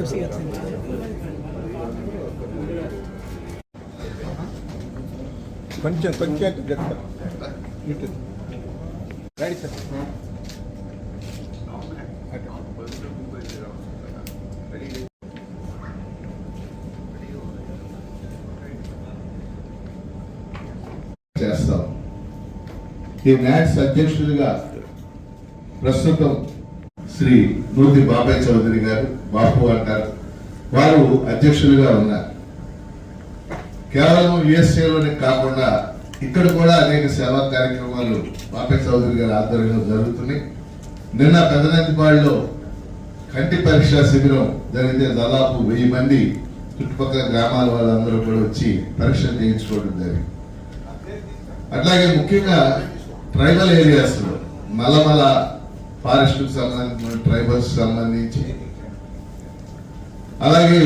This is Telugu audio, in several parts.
Köszönöm కొంచెం కొంచెం చెప్తా రెడీ సార్. చేస్తాం. ఈ మ్యాథ్స్ అధ్యక్షుడిగా ప్రస్తుతం శ్రీ నూతి బాబాయ్ చౌదరి గారు బాపు అంటారు. వారు అధ్యక్షులుగా ఉన్నారు. కేవలం యుఎస్ఏలోనే కాకుండా ఇక్కడ కూడా అనేక సేవా కార్యక్రమాలు బాబాయ్ చౌదరి గారి ఆధ్వర్యంలో జరుగుతున్నాయి. నిన్న పెదనందిపాడులో కంటి పరీక్ష శిబిరం జరిగితే దాదాపు వెయ్యి మంది చుట్టుపక్కల గ్రామాల వాళ్ళందరూ కూడా వచ్చి పరీక్ష చేయించుకోవడం జరిగింది. అట్లాగే ముఖ్యంగా ట్రైబల్ ఏరియాస్ మలమల నల్లమల ఫారెస్ట్కు సంబంధించిన ట్రైబల్స్ సంబంధించి. అలాగే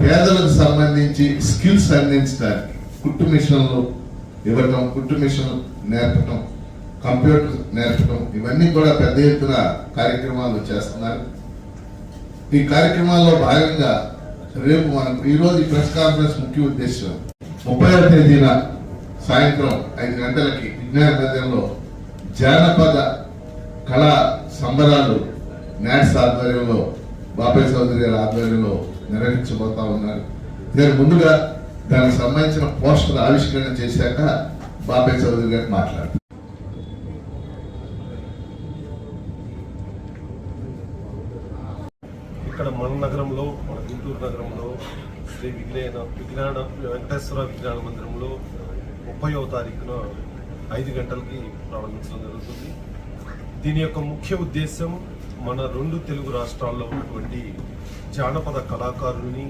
పేదలకు సంబంధించి స్కిల్స్ అందించడానికి కుట్టు మిషన్లు ఇవ్వటం కుట్టు మిషన్ నేర్పటం కంప్యూటర్ నేర్పటం ఇవన్నీ కూడా పెద్ద ఎత్తున కార్యక్రమాలు చేస్తున్నారు. ఈ కార్యక్రమాల్లో భాగంగా రేపు మనం ఈరోజు ఈ ప్రెస్ కాన్ఫరెన్స్ ముఖ్య ఉద్దేశం ముప్పై తేదీన సాయంత్రం ఐదు గంటలకి విజ్ఞాన మందిరంలో జానపద కళా సంబరాలు నాట్స్ ఆధ్వర్యంలో బాబాయ్ చౌదరి గారి ఆధ్వర్యంలో నిర్వహించబోతా ఉన్నారు. నేను ముందుగా దానికి సంబంధించిన పోస్టర్ ఆవిష్కరణ చేశాక బాబాయ్ చౌదరి గారు మాట్లాడతారు ఇక్కడ మన నగరంలో మన గుంటూరు నగరంలో శ్రీ విజ్ఞాన విజ్ఞాన వెంకటేశ్వర విజ్ఞాన మందిరంలో ముప్పయో తారీఖున ఐదు గంటలకి ప్రారంభించడం జరుగుతుంది. దీని యొక్క ముఖ్య ఉద్దేశం మన రెండు తెలుగు రాష్ట్రాల్లో ఉన్నటువంటి జానపద కళాకారుల్ని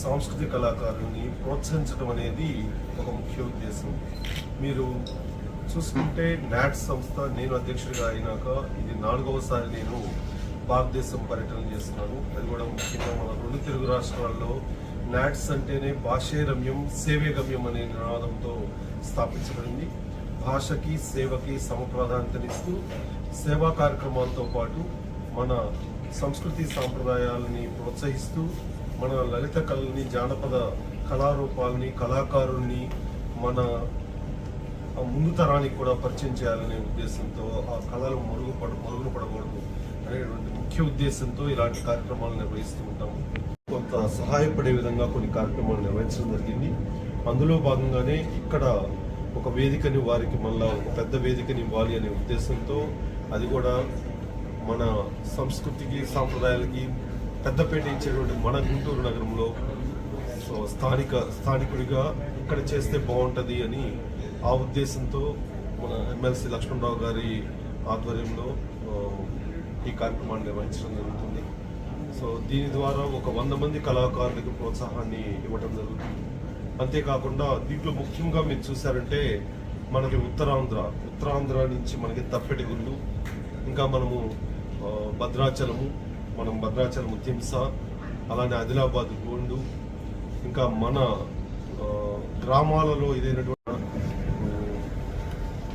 సాంస్కృతిక కళాకారుల్ని ప్రోత్సహించడం అనేది ఒక ముఖ్య ఉద్దేశం. మీరు చూసుకుంటే నాట్ సంస్థ నేను అధ్యక్షుడిగా అయినాక ఇది నాలుగవసారి నేను భారతదేశం పర్యటన చేస్తున్నాను. అది కూడా ముఖ్యంగా మన రెండు తెలుగు రాష్ట్రాల్లో నాట్స్ అంటేనే భాషే రమ్యం సేవే గమ్యం అనే నినాదంతో స్థాపించబడింది. భాషకి సేవకి సమప్రాధాన్యతనిస్తూ సేవా కార్యక్రమాలతో పాటు మన సంస్కృతి సాంప్రదాయాలని ప్రోత్సహిస్తూ మన లలిత కళల్ని జానపద కళారూపాలని కళాకారుల్ని మన ముందు తరానికి కూడా పరిచయం చేయాలనే ఉద్దేశంతో ఆ కళలు మరుగుపడ మరుగున పడకూడదు అనేటువంటి ముఖ్య ఉద్దేశంతో ఇలాంటి కార్యక్రమాలు నిర్వహిస్తూ ఉంటాము. కొంత సహాయపడే విధంగా కొన్ని కార్యక్రమాలు నిర్వహించడం జరిగింది. అందులో భాగంగానే ఇక్కడ ఒక వేదికని వారికి మళ్ళా ఒక పెద్ద వేదికని ఇవ్వాలి అనే ఉద్దేశంతో అది కూడా మన సంస్కృతికి సాంప్రదాయాలకి పెద్దపేట ఇచ్చేటువంటి మన గుంటూరు నగరంలో సో స్థానిక స్థానికుడిగా ఇక్కడ చేస్తే బాగుంటుంది అని ఆ ఉద్దేశంతో మన ఎమ్మెల్సీ లక్ష్మణరావు గారి ఆధ్వర్యంలో ఈ కార్యక్రమాన్ని నిర్వహించడం జరుగుతుంది. సో దీని ద్వారా ఒక వంద మంది కళాకారులకు ప్రోత్సాహాన్ని ఇవ్వడం జరుగుతుంది. అంతేకాకుండా దీంట్లో ముఖ్యంగా మీరు చూసారంటే మనకి ఉత్తరాంధ్ర ఉత్తరాంధ్ర నుంచి మనకి తప్పెటి గుళ్ళు ఇంకా మనము భద్రాచలము మనం భద్రాచలము తింస అలానే ఆదిలాబాద్ గోండు ఇంకా మన గ్రామాలలో ఇదైనటువంటి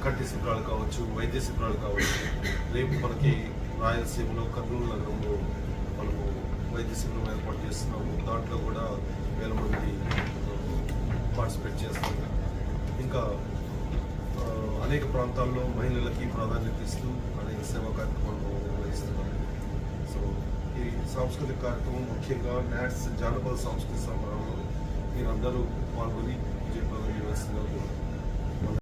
కంటి శిబిరాలు కావచ్చు వైద్య శిబిరాలు కావచ్చు రేపు మనకి రాయలసీమలో కర్నూలు నగరంలో మనము వైద్య శిబిరం ఏర్పాటు చేస్తున్నాము. దాంట్లో కూడా వేల మంది పార్టిసిపేట్ చేస్తున్నారు ఇంకా అనేక ప్రాంతాల్లో మహిళలకి ప్రాధాన్యత ఇస్తూ అనేక సేవా కార్యక్రమాలు నిర్వహిస్తున్నారు. సో ఈ సాంస్కృతిక కార్యక్రమం ముఖ్యంగా నాట్స్ జానపద సాంస్కృతిక సంబరంలో మీరందరూ పాల్గొని విజయప్రదం యూనివర్సిటీలో